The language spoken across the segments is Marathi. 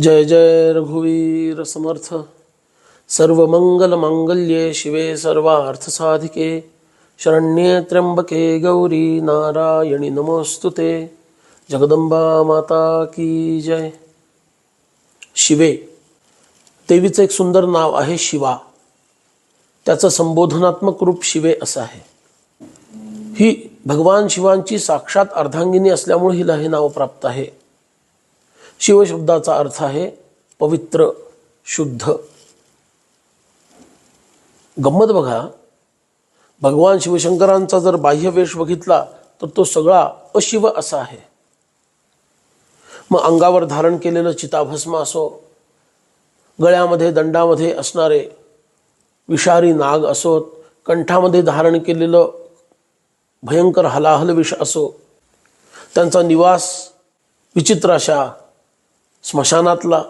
जय जय रघुवीर समर्थ। सर्व मंगल मांगल्ये शिवे सर्वार्थ साधिके। शरण्ये त्र्यंबके गौरी नारायणी नमोस्तुते। जगदंबा माता की जय। शिवे देवीचं एक सुंदर नाव आहे शिवा। त्याचं संबोधनात्मक रूप शिवे असं आहे। ही भगवान शिवांची साक्षात अर्धांगिनी असल्यामुळे हिला हे नाव प्राप्त आहे। शिवशब्दाचा अर्थ आहे पवित्र शुद्ध. गंमत बघा. भगवान शिवशंकरांचा जर बाह्य वेश बघितला तर तो सगळा अशिव असा आहे. मग अंगावर धारण केलेलं चिताभस्म असो गळ्यामध्ये दंडामध्ये असणारे विषारी नाग असोत कंठामध्ये धारण केलेलं भयंकर हलाहल विष असो त्यांचा निवास विचित्र अशा स्मशानातला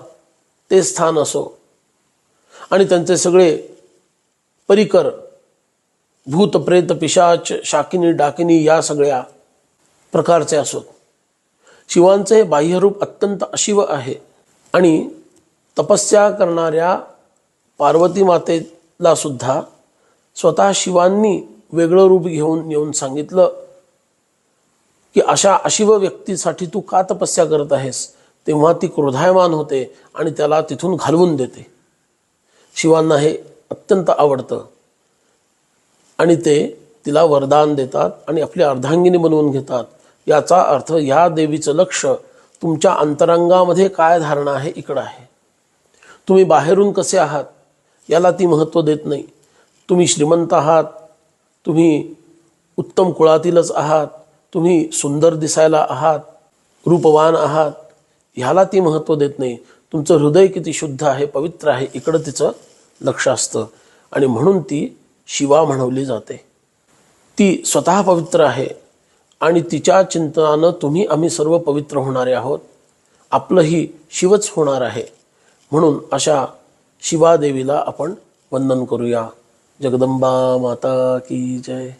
ते स्थान असो. आणि त्यांचे सगळे परिकर भूत प्रेत पिशाच शाकिनी डाकिनी या सगळ्या प्रकारचे असोत. शिवांचे बाह्यरूप अत्यंत अशिव आहे. आणि तपस्या करणाऱ्या पार्वती मातेला सुद्धा स्वतः शिवांनी वेगळं रूप घेऊन येऊन सांगितलं की अशा अशिव व्यक्तीसाठी तू का तपस्या करत आहेस? तेव्हा ती क्रोधायमान होते आणि त्याला तिथून घालवून देते. शिवांना हे अत्यंत आवडतं. आणि ते तिला वरदान देतात आणि आपली अर्धांगिनी बनवून घेतात. याचा अर्थ या देवीचं लक्ष तुमच्या अंतरंगामध्ये काय धारणा आहे इकडं आहे. तुम्ही बाहेरून कसे आहात? याला ती महत्त्व देत नाही. तुम्ही श्रीमंत आहात. तुम्ही उत्तम कुळातीलच आहात. तुम्ही सुंदर दिसायला आहात. रूपवान आहात. ह्याला ती महत्त्व देत नाही. तुमचं हृदय किती शुद्ध आहे पवित्र आहे इकडं तिचं लक्ष असतं. आणि म्हणून ती शिवा म्हणवली जाते. ती स्वतः पवित्र आहे आणि तिच्या चिंतनानं तुम्ही आम्ही सर्व पवित्र होणारे आहोत. आपलंही शिवच होणार आहे. म्हणून अशा शिवादेवीला आपण वंदन करूया. जगदंबा माता की जय.